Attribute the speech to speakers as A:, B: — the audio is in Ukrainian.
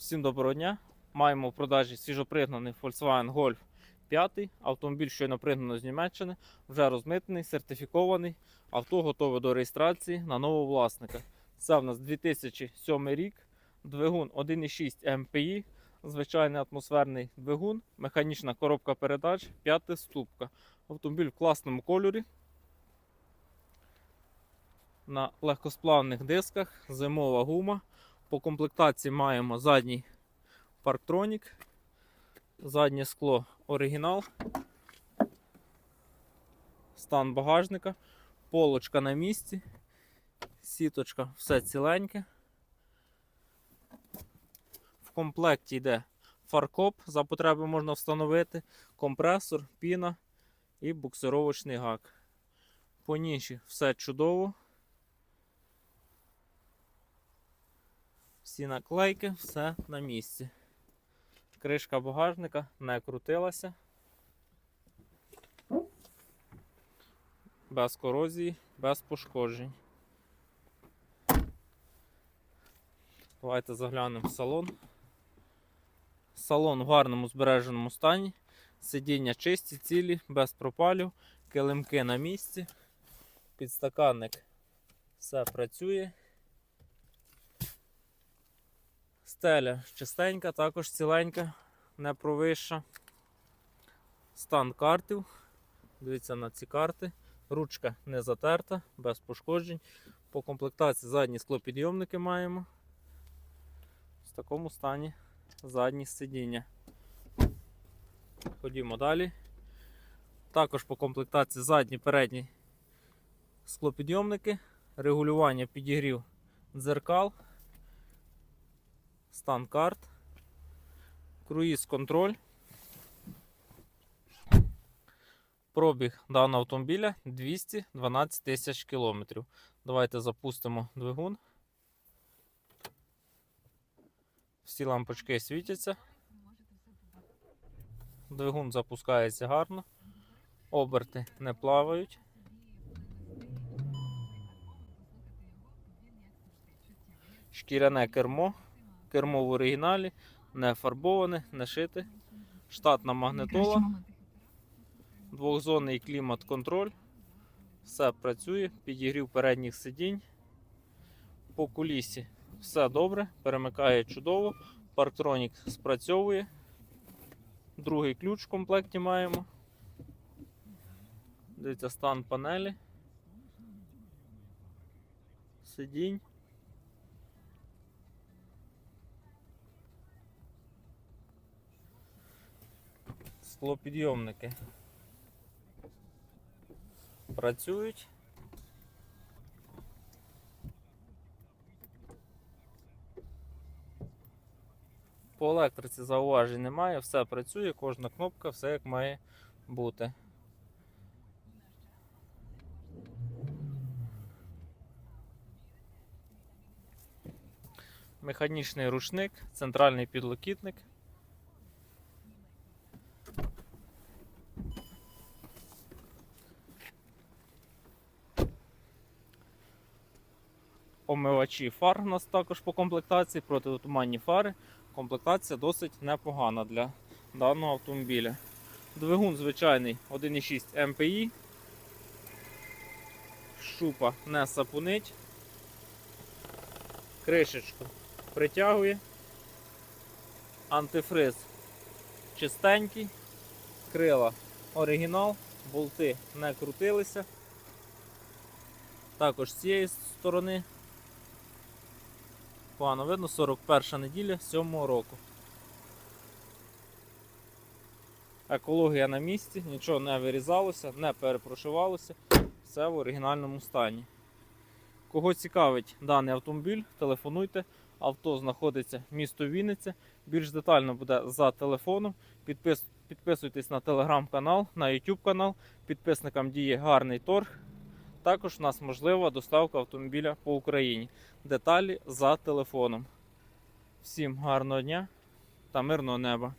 A: Всім доброго дня. Маємо в продажі свіжопригнаний Volkswagen Golf 5. Автомобіль щойно пригнано з Німеччини, вже розмитнений, сертифікований. Авто готове до реєстрації на нового власника. Це в нас 2007 рік. Двигун 1,6 МПІ, звичайний атмосферний двигун, механічна коробка передач, п'ята ступка. Автомобіль в класному кольорі. На легкосплавних дисках, зимова гума. По комплектації маємо задній парктронік, заднє скло оригінал, стан багажника, полочка на місці, сіточка все ціленьке. В комплекті йде фаркоп, за потреби можна встановити, компресор, піна і буксировочний гак. По ніші все чудово. Всі наклейки, все на місці. Кришка багажника не крутилася. Без корозії, без пошкоджень. Давайте заглянемо в салон. Салон в гарному збереженому стані. Сидіння чисті, цілі, без пропалів, килимки на місці. Підстаканник все працює. Стеля чистенька, також ціленька, не провища. Стан картів. Дивіться на ці карти. Ручка не затерта, без пошкоджень. По комплектації задні склопідйомники маємо. В такому стані задні сидіння. Ходімо далі. Також по комплектації задні передні склопідйомники, регулювання підігрів дзеркал стан карт, круїз контроль. Пробіг даного автомобіля 212 тисяч кілометрів. Давайте запустимо двигун. Всі лампочки світяться. Двигун запускається гарно. Оберти не плавають. Шкіряне кермо кермо в оригіналі, не фарбоване, не шите. Штатна магнитола, двохзонний клімат-контроль. Все працює, підігрів передніх сидінь. По кулісі все добре, перемикає чудово. Парктронік спрацьовує. Другий ключ в комплекті маємо. Дивіться стан панелі. Сидінь. Склопідйомники працюють. По електриці зауважень немає, все працює, кожна кнопка, все як має бути. Механічний рушник, центральний підлокітник. Омивачі фар у нас також по комплектації, протитуманні фари. Комплектація досить непогана для даного автомобіля. Двигун звичайний 1,6 МПІ. Шупа не сапунить. Кришечку притягує. Антифриз чистенький. Крила оригінал, болти не крутилися. Також з цієї сторони Погано видно, 41 неділя 7 року. Екологія на місці, нічого не вирізалося, не перепрошивалося, все в оригінальному стані. Кого цікавить даний автомобіль, телефонуйте. Авто знаходиться в місто Вінниця. Більш детально буде за телефоном. Підпис... Підписуйтесь на телеграм-канал, на YouTube канал. Підписникам діє гарний торг. Також у нас можлива доставка автомобіля по Україні. Деталі за телефоном. Всім гарного дня та мирного неба!